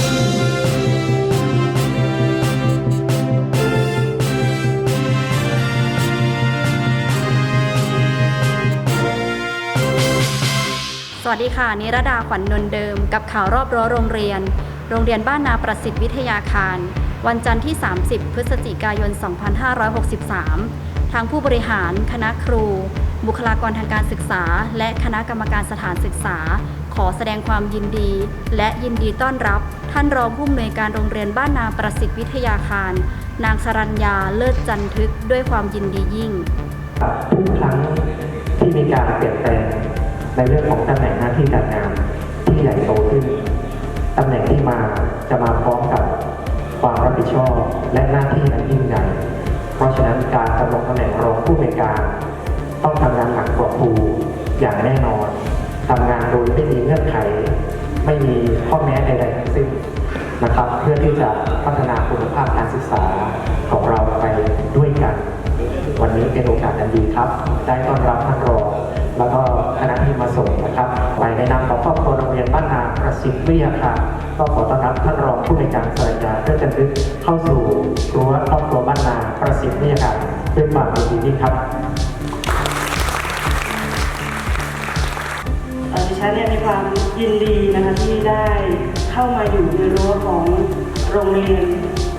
สวัสดีค่ะ นิรดาขวัญนนท์เดิม กับข่าวรอบรั้วโรงเรียน โรงเรียนบ้านนาประสิทธิ์วิทยาคาร วันจันทร์ที่ 30 พฤศจิกายน 2563 ทางผู้บริหาร คณะครู บุคลากรทางการศึกษา และคณะกรรมการสถานศึกษา อแสดงความยินดี และยินดีต้อนรับ ท่านรองผู้อำนวยการโรงเรียนบ้านนาประสิทธิวิทยาคาร นางสรัญญาเลิศจันทึกด้วยความยินดียิ่ง ทุกครั้งที่มีการเปลี่ยนแปลงในเรื่องของตำแหน่งหน้าที่การงานที่ใหญ่โตขึ้นตำแหน่งที่มาจะมาพร้อมกับความรับผิดชอบและหน้าที่อันยิ่งใหญ่ เพราะฉะนั้นการดำรงตำแหน่งรองผู้อำนวยการ ต้องทำงานหนักกว่าครูอย่างแน่นอน มีเงื่อนไข ไม่มีข้อแม้ใดๆทั้งสิ้นนะครับ เพื่อที่จะพัฒนาคุณภาพการศึกษาของเราไปด้วยกัน วันนี้เป็นโอกาสอันดีครับ ได้ต้อนรับท่านรองแล้วก็คณะที่มาส่งนะครับไปในนามของครอบครัวโรงเรียนบ้านนาประสิทธิ์วิทยาคารก็ขอต้อนรับท่านรองผู้ในการสรัญญาเพื่อจันทึกเข้าสู่รั้วครอบครัวบ้านนาประสิทธิ์วิทยาคารด้วยความยินดีครับ ฉันเนี่ยมีความยินดีนะคะที่ได้เข้ามาอยู่ในรั้วของโรงเรียน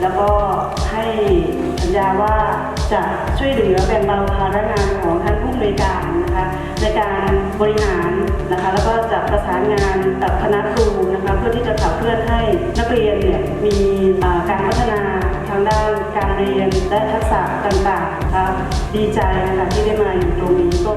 แล้วก็ให้สัญญาว่าจะช่วยเหลือแบ่งเบาภาระงานของท่านผู้อำนวยการนะคะในการบริหารนะคะแล้วก็จะประสานงานกับคณะครูนะคะเพื่อที่จะขับเคลื่อนให้นักเรียนเนี่ยมีการพัฒนาทางด้านการเรียนและทักษะต่างๆนะคะดีใจนะคะที่ได้มาอยู่ตรงนี้ก็